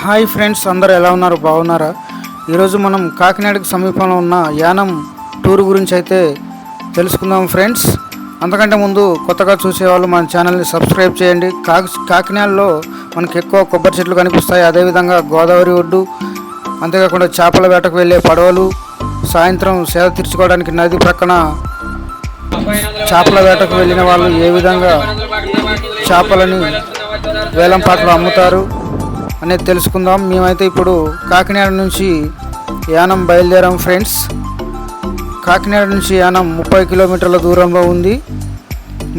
Hi friends అందరు ఎలా ఉన్నారు? బాగున్నారా? ఈరోజు మనం కాకినాడకు సమీపంలో ఉన్న యానం టూర్ గురించి అయితే తెలుసుకుందాం ఫ్రెండ్స్. అంతకంటే ముందు కొత్తగా చూసేవాళ్ళు మన ఛానల్ని సబ్స్క్రైబ్ చేయండి. కాకి కాకినాడలో మనకి ఎక్కువ కొబ్బరి చెట్లు కనిపిస్తాయి. అదేవిధంగా గోదావరి ఒడ్డు అంతేకాకుండా చేపల వేటకు వెళ్ళే పడవలు సాయంత్రం సేద తీర్చుకోవడానికి నది ప్రక్కన చేపల వేటకు వెళ్ళిన వాళ్ళు ఏ విధంగా చేపలని వేలం పాటలు అమ్ముతారు అనేది తెలుసుకుందాం. మేమైతే ఇప్పుడు కాకినాడ నుంచి యానం బయలుదేరాం ఫ్రెండ్స్. కాకినాడ నుంచి యానం ముప్పై కిలోమీటర్ల దూరంలో ఉంది.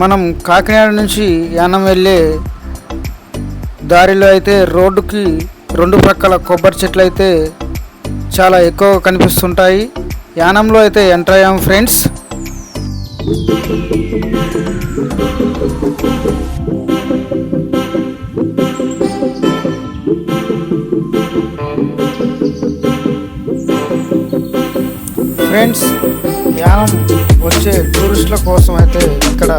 మనం కాకినాడ నుంచి యానం వెళ్ళే దారిలో అయితే రోడ్డుకి రెండు ప్రక్కల కొబ్బరి చెట్లు అయితే చాలా ఎక్కువగా కనిపిస్తుంటాయి. యానంలో అయితే ఎంటర్ అయ్యాం ఫ్రెండ్స్. ఫ్రెండ్స్ టూరిస్టుల కోసం అయితే ఇక్కడ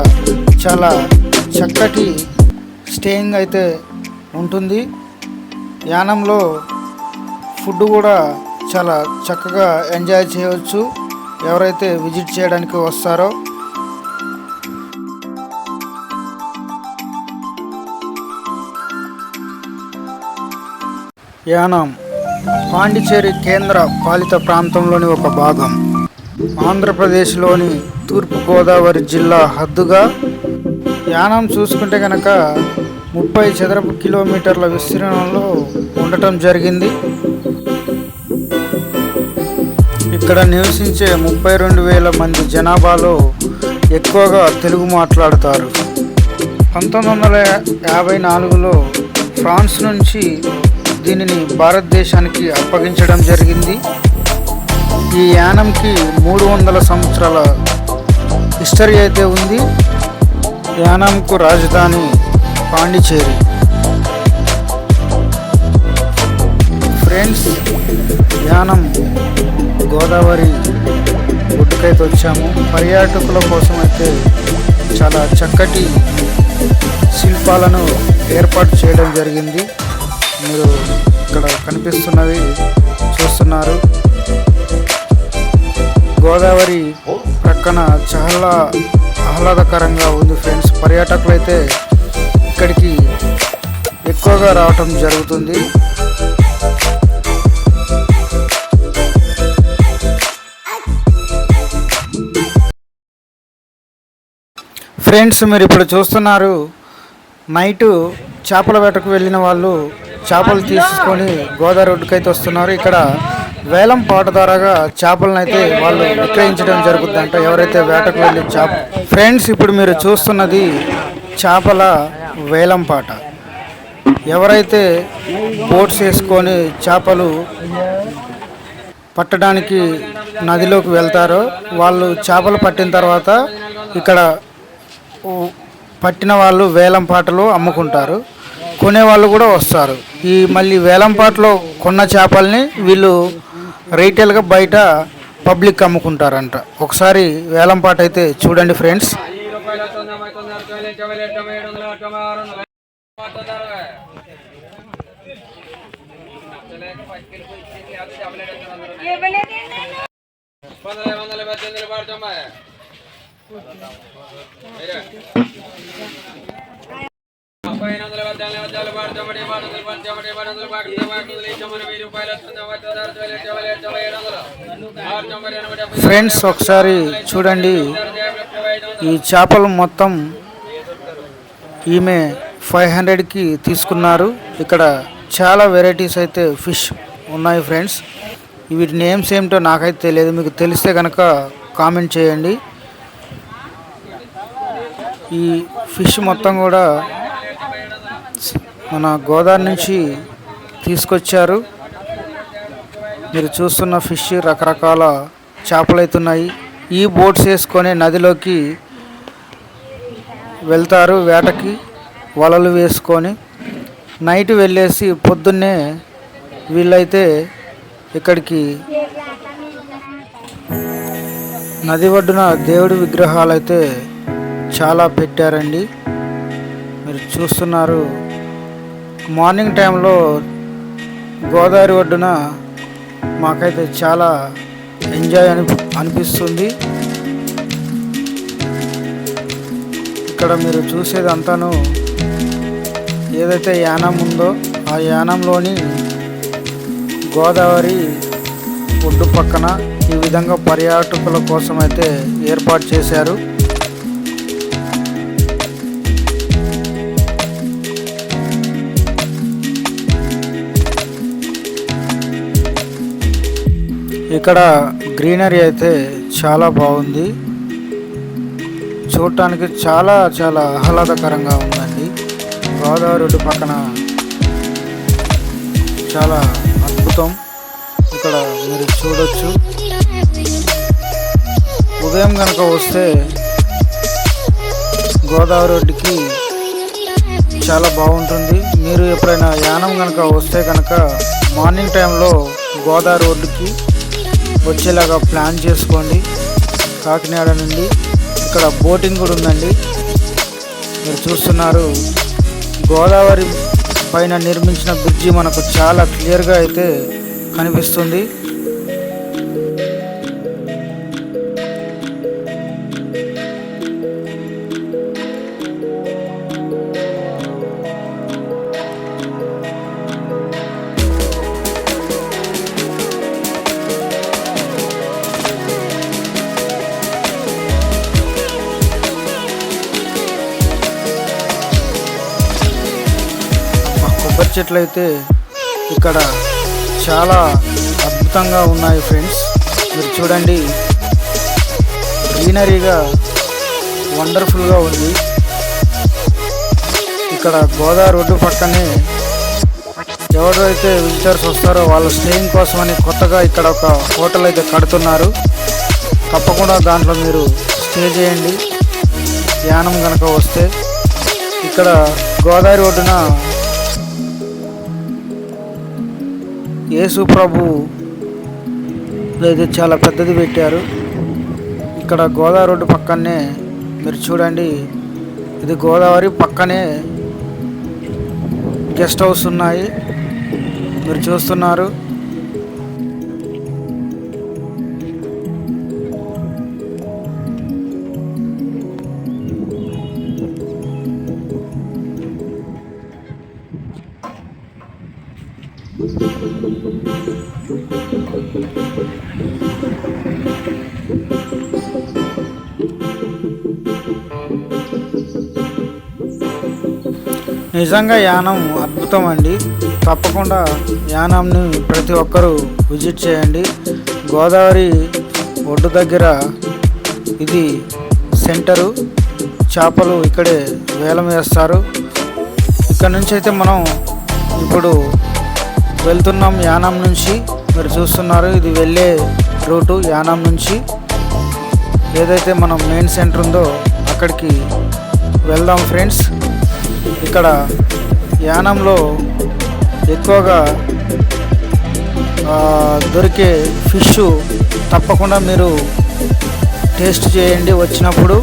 చాలా చక్కటి స్టేయింగ్ అయితే ఉంటుంది. యానంలో ఫుడ్ కూడా చాలా చక్కగా ఎంజాయ్ చేయవచ్చు. ఎవరైతే విజిట్ చేయడానికి వస్తారో. యానం పాండిచేరి కేంద్ర పాలిత ప్రాంతంలోని ఒక భాగం. ఆంధ్రప్రదేశ్లోని తూర్పుగోదావరి జిల్లా హద్దుగా యానం చూసుకుంటే కనుక ముప్పై చదరపు కిలోమీటర్ల విస్తీర్ణంలో ఉండటం జరిగింది. ఇక్కడ నివసించే ముప్పై రెండు వేల మంది జనాభాలో ఎక్కువగా తెలుగు మాట్లాడతారు. పంతొమ్మిది వందల యాభై నాలుగులో ఫ్రాన్స్ నుంచి దీనిని భారతదేశానికి అప్పగించడం జరిగింది. ఈ యానంకి మూడు వందల సంవత్సరాల హిస్టరీ అయితే ఉంది. యానంకు రాజధాని పాండిచేరి ఫ్రెండ్స్ యానం గోదావరి ఒడ్డుకైతే వచ్చాము. పర్యాటకుల కోసం అయితే చాలా చక్కటి శిల్పాలను ఏర్పాటు చేయడం జరిగింది. మీరు ఇక్కడ కనిపిస్తున్నవి చూస్తున్నారు. గోదావరి పక్కన చాలా ఆహ్లాదకరంగా ఉంది ఫ్రెండ్స్. పర్యాటకులు అయితే ఇక్కడికి ఎక్కువగా రావటం జరుగుతుంది. ఫ్రెండ్స్ మీరు ఇప్పుడు చూస్తున్నారు నైటు చేపల వేటకు వెళ్ళిన వాళ్ళు చేపలు తీసుకొని గోదావరి ఒడ్డుకైతే వస్తున్నారు. ఇక్కడ వేలం పాట ద్వారాగా చేపలను అయితే వాళ్ళు విక్రయించడం జరుగుతుందంట ఎవరైతే వేటకు వెళ్ళి చేప ఫ్రెండ్స్ ఇప్పుడు మీరు చూస్తున్నది చేపల వేలం పాట. ఎవరైతే బోట్స్ వేసుకొని చేపలు పట్టడానికి నదిలోకి వెళ్తారో వాళ్ళు చేపలు పట్టిన తర్వాత ఇక్కడ పట్టిన వాళ్ళు వేలం పాటలు అమ్ముకుంటారు. కొనేవాళ్ళు కూడా వస్తారు. ఈ మళ్ళీ వేలం పాటలో కొన్న చేపల్ని వీళ్ళు రీటైల్గా బయట పబ్లిక్ అమ్ముకుంటారంట. ఒకసారి వేలంపాట అయితే చూడండి ఫ్రెండ్స్. వందల వందల పద్దెనిమిది పడుతున్నాయి ఫ్రెండ్స్ ఒకసారి చూడండి. ఈ చేపలు మొత్తం ఈమె ఫైవ్ హండ్రెడ్కి తీసుకున్నారు. ఇక్కడ చాలా వెరైటీస్ అయితే ఫిష్ ఉన్నాయి ఫ్రెండ్స్. వీటి నేమ్స్ ఏమిటో నాకైతే తెలియదు. మీకు తెలిస్తే కనుక కామెంట్ చేయండి. ఈ ఫిష్ మొత్తం కూడా మన గోదావరి నుంచి తీసుకొచ్చారు. మీరు చూస్తున్న ఫిష్ రకరకాల చేపలు అవుతున్నాయి ఈ బోట్స్ వేసుకొని నదిలోకి వెళ్తారు. వేటకి వలలు వేసుకొని నైట్ వెళ్ళేసి పొద్దున్నే వీళ్ళైతే ఇక్కడికి నది ఒడ్డున దేవుడి విగ్రహాలు అయితే చాలా పెట్టారండి. మీరు చూస్తున్నారు. మార్నింగ్ టైంలో గోదావరి ఒడ్డున మాకైతే చాలా ఎంజాయ్ అని అనిపిస్తుంది. ఇక్కడ మీరు చూసేదంతాను ఏదైతే యానం ఉందో ఆ యానంలోని గోదావరి ఒడ్డు పక్కన ఈ విధంగా పర్యాటకుల కోసం అయితే ఏర్పాటు చేశారు. ఇక్కడ గ్రీనరీ అయితే చాలా బాగుంది. చూడటానికి చాలా చాలా ఆహ్లాదకరంగా ఉందండి. గోదావరి ఒడ్డు పక్కన చాలా అద్భుతం. ఇక్కడ మీరు చూడొచ్చు. ఉదయం కనుక వస్తే గోదావరి ఒడ్డుకి చాలా బాగుంటుంది. మీరు ఎప్పుడైనా యానం కనుక వస్తే కనుక మార్నింగ్ టైంలో గోదావరి ఒడ్డుకి వచ్చేలాగా ప్లాన్ చేసుకోండి. కాకినాడ నుండి ఇక్కడ బోటింగ్ కూడా ఉందండి. మీరు చూస్తున్నారు. గోదావరి పైన నిర్మించిన బ్రిడ్జి మనకు చాలా క్లియర్గా అయితే కనిపిస్తుంది. మా అయితే ఇక్కడ చాలా అద్భుతంగా ఉన్నాయి ఫ్రెండ్స్. మీరు చూడండి. గ్రీనరీగా వండర్ఫుల్గా ఉంది. ఇక్కడ గోదావరి రోడ్డు పక్కనే ఎవరైతే విజిటర్స్ వస్తారో వాళ్ళ స్టేయింగ్ కోసమని కొత్తగా ఇక్కడ ఒక హోటల్ అయితే కడుతున్నారు. తప్పకుండా దాంట్లో మీరు స్టే చేయండి. యానం కనుక వస్తే ఇక్కడ గోదావరి ఒడ్డున యేసు ప్రభు అయితే చాలా పెద్దది పెట్టారు. ఇక్కడ గోదావరి రోడ్డు పక్కనే మీరు చూడండి. ఇది గోదావరి పక్కనే గెస్ట్ హౌస్ ఉన్నాయి. మీరు చూస్తున్నారు. నిజంగా యానం అద్భుతం అండి. తప్పకుండా యానంని ప్రతి ఒక్కరూ విజిట్ చేయండి. గోదావరి ఒడ్డు దగ్గర ఇది సెంటరు. చేపలు ఇక్కడే వేలం వేస్తారు. ఇక్కడ నుంచి అయితే మనం ఇప్పుడు వెళ్తున్నాం యానం నుంచి. మీరు చూస్తున్నారు ఇది వెళ్ళే రూటు యానం నుంచి. ఏదైతే మనం మెయిన్ సెంటర్ ఉందో అక్కడికి వెళ్దాం ఫ్రెండ్స్. ఇక్కడ యానంలో ఎక్కువగా ఆ, దొరికే ఫిష్ తప్పకుండా మీరు టేస్ట్ చేయండి వచ్చినప్పుడు.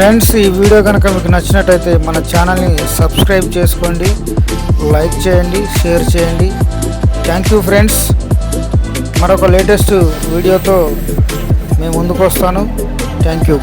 ఫ్రెండ్స్ ఈ వీడియో కనుక మీకు నచ్చినట్టయితే మన ఛానల్ని సబ్స్క్రైబ్ చేసుకోండి లైక్ చేయండి షేర్ చేయండి. థ్యాంక్ యూ ఫ్రెండ్స్ మరొక లేటెస్ట్ వీడియోతో మేము ముందుకు వస్తాను. Thank you